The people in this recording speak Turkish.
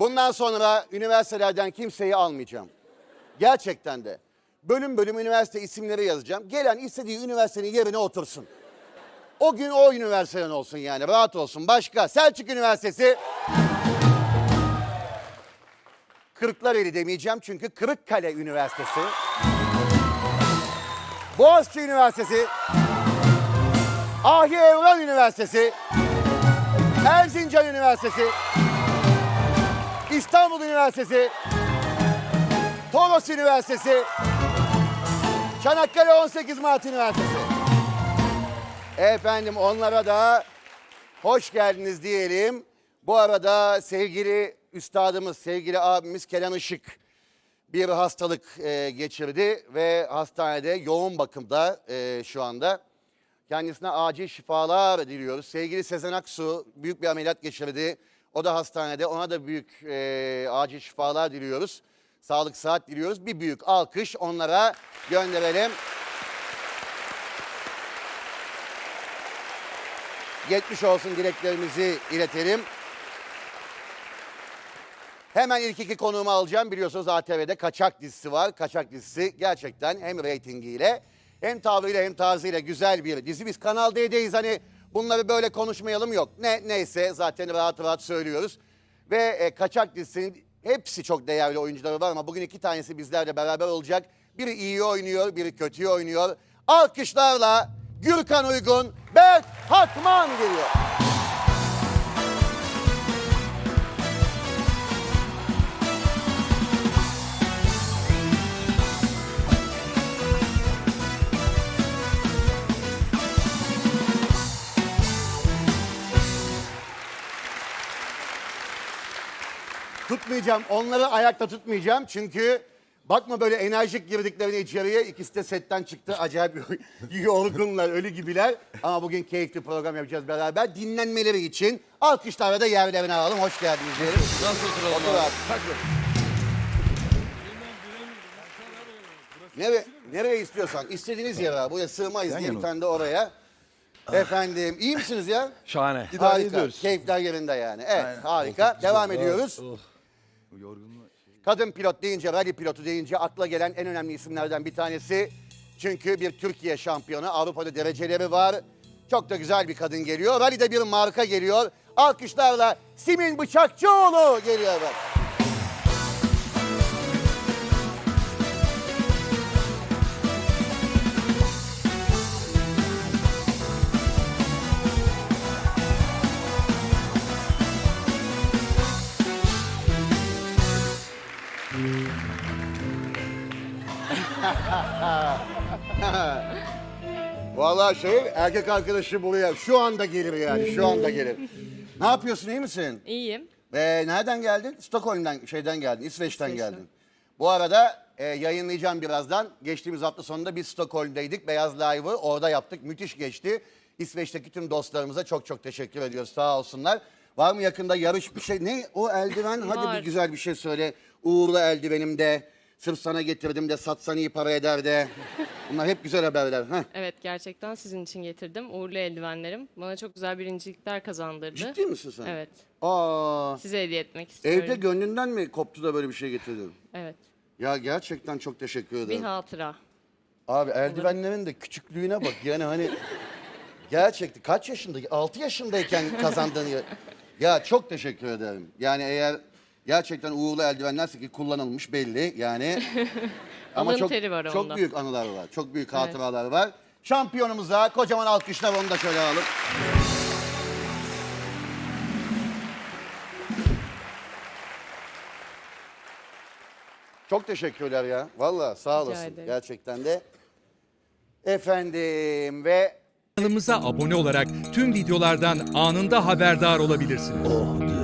Bundan sonra üniversitelerden kimseyi almayacağım. Gerçekten de. Bölüm bölüm üniversite isimleri yazacağım. Gelen istediği üniversitenin yerine otursun. O gün o üniversiteden olsun yani rahat olsun. Başka Selçuk Üniversitesi. Kırklareli demeyeceğim çünkü Kırıkkale Üniversitesi. Boğaziçi Üniversitesi. Ahi Evran Üniversitesi. Erzincan Üniversitesi. İstanbul Üniversitesi. Toros Üniversitesi. Çanakkale 18 Mart Üniversitesi. Efendim onlara da hoş geldiniz diyelim. Bu arada sevgili üstadımız, sevgili abimiz Kenan Işık bir hastalık e, geçirdi ve hastanede yoğun bakımda e, şu anda. Kendisine acil şifalar diliyoruz. Sevgili Sezen Aksu büyük bir ameliyat geçirdi. O da hastanede. Ona da büyük e, acil şifalar diliyoruz. Sağlık saat diliyoruz. Bir büyük alkış onlara gönderelim. Geçmiş olsun dileklerimizi iletelim. Hemen ilk iki konuğumu alacağım. Biliyorsunuz ATV'de Kaçak dizisi var. Kaçak dizisi gerçekten hem reytingiyle hem tavrıyla hem tarzıyla güzel bir dizi. Biz Kanal D'deyiz hani bunları böyle konuşmayalım yok. Ne neyse zaten rahat rahat söylüyoruz. Ve e, Kaçak dizisinin hepsi çok değerli oyuncuları var ama bugün iki tanesi bizlerle beraber olacak. Biri iyi oynuyor, biri kötü oynuyor. Alkışlarla Gürkan Uygun, Berk Hakman geliyor. Tutmayacağım. Onları ayakta tutmayacağım. Çünkü bakma böyle enerjik girdiklerine içeriye. İkisi de setten çıktı. Acayip yorgunlar, ölü gibiler. Ama bugün keyifli program yapacağız beraber. Dinlenmeleri için alkışlarla da yerlerine alalım. Hoş geldiniz diyelim. Nasıl oturalım Otur abi? abi. Nereye, istiyorsan. istediğiniz yere. Buraya sığmayız diye bir tane de oraya. Efendim iyi misiniz ya? Şahane. Harika. Keyifler yerinde yani. Evet harika. Devam ediyoruz. Kadın pilot deyince, rally pilotu deyince akla gelen en önemli isimlerden bir tanesi. Çünkü bir Türkiye şampiyonu, Avrupa'da dereceleri var. Çok da güzel bir kadın geliyor. Rally'de bir marka geliyor. Alkışlarla Simin Bıçakçıoğlu geliyor. efendim. Vallahi şey erkek arkadaşı buraya şu anda gelir yani şu anda gelir. Ne yapıyorsun iyi misin? İyiyim. Ee, nereden geldin? Stockholm'den şeyden geldin, İsveç'ten İsveç'ten. geldin. Bu arada e, yayınlayacağım birazdan. Geçtiğimiz hafta sonunda biz Stockholm'daydık. Beyaz Live'ı orada yaptık. Müthiş geçti. İsveç'teki tüm dostlarımıza çok çok teşekkür ediyoruz. Sağ olsunlar. Var mı yakında yarış bir şey? Ne o eldiven? Hadi Var. bir güzel bir şey söyle. Uğurlu eldivenim de. Sırf sana getirdim de satsan iyi para eder de. Bunlar hep güzel haberler. Heh. Evet gerçekten sizin için getirdim. Uğurlu eldivenlerim. Bana çok güzel birincilikler kazandırdı. Ciddi misin sen? Evet. Aa, Size hediye etmek istiyorum. evde gönlünden mi koptu da böyle bir şey getirdin? Evet. Ya gerçekten çok teşekkür Bir ederim. hatıra. Abi eldivenlerin de küçüklüğüne bak. Yani hani gerçekten kaç yaşında? 6 yaşındayken kazandığın ya. Ya çok teşekkür ederim. Yani eğer gerçekten uğurlu eldivenlerse ki kullanılmış belli yani. Ama Alın çok, teri var çok onda. büyük anılar var. Çok büyük hatıralar var. Şampiyonumuza kocaman alkışlar onu da şöyle alalım. Çok teşekkürler ya. Vallahi sağ olasın. ederim. Gerçekten de. Efendim ve Kanalımıza abone olarak tüm videolardan anında haberdar olabilirsiniz.